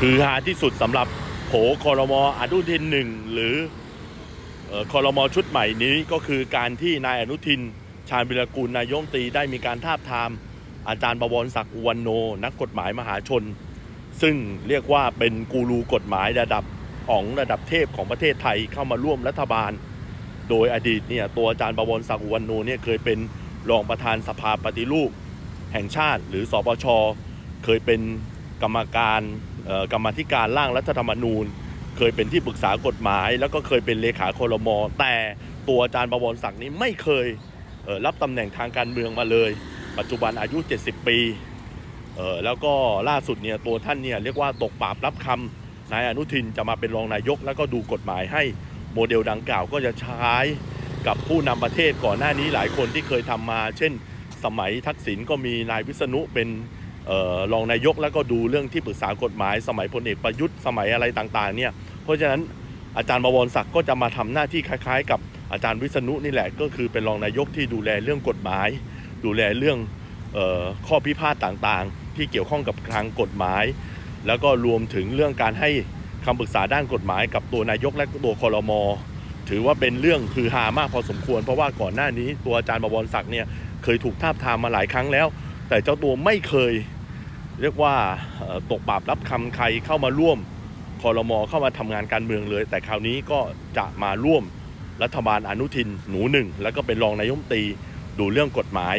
คือฮาที่สุดสำหรับโผคอรมออนุทินหนึ่งหรือคอรมอชุดใหม่นี้ก็คือการที่นายอนุทิน ชาญวิรกูลนายกรัฐมนตรีได้มีการทาบทาม อาจารย์ประวรศักดิ์อุวันโน นักกฎหมายมหาชน ซึ่งเรียกว่าเป็นกูรูกฎหมายระดับของระดับเทพของประเทศไทยเข้ามาร่วมรัฐบาล โดยอดีตเนี่ยตัวอาจารย์ประวรศักดิ์อุวันโนเนี่ยเคยเป็นรองประธานสภาปฏิรูป แห่งชาติ หรือสปชเคยเป็นกรรมการ กรรมธิการร่างรัฐธรรมนูญ เคยเป็นที่ปรึกษากฎหมาย แล้วก็เคยเป็นเลขาคอรมอแต่ตัวอาจารย์ประวรศักดิ์นี้ไม่เคยเรับตำแหน่งทางการเมืองมาเลย ปัจจุบันอายุ 70 ปีเออแล้วก็ล่าสุดเนี่ยตัวท่านเนี่ยเรียกว่าตกปราบรับคำนายอนุทินจะมาเป็นรองนายก แล้วก็ดูกฎหมายให้โมเดลดังกล่าวก็จะใช้กับผู้นำประเทศก่อนหน้านี้หลายคนที่เคยทำมา เช่นสมัยทักษิณก็มีนายวิษณุเป็น รองนายกแล้วก็ดูเรื่องที่ปรึกษากฎหมาย สมัยพลเอกประยุทธ์สมัยอะไรต่างๆเนี่ยเพราะฉะนั้นอาจารย์บวรศักดิ์ก็จะมาทำหน้าที่คล้ายๆ กับอาจารย์วิษณุนี่แหละก็คือเป็นรองนายกที่ดูแลเรื่องกฎหมาย ดูแลเรื่องออข้อพิพาทต่างๆ ที่เกี่ยวข้องกับทางกฎหมาย แล้วก็รวมถึงเรื่องการให้คำปรึกษาด้านกฎหมาย กับตัวนายกและตัวคอรมอถือว่าเป็นเรื่องฮือฮามากพอสมควร เพราะว่าก่อนหน้านี้ตัวอาจารย์บวรศักดิ์เนี่ยเคยถูกทาบทามมาหลายครั้งแล้ว แต่เจ้าตัวไม่เคย เรียกว่าตกปราบรับคำใครเข้ามาร่วมคอรมอเข้ามาทำงานการเมืองเลย แต่คราวนี้ก็จะมาร่วมรัฐบาลอนุทินหนูหนึ่ง แล้วก็เป็นรองนายมตีดูเรื่องกฎหมาย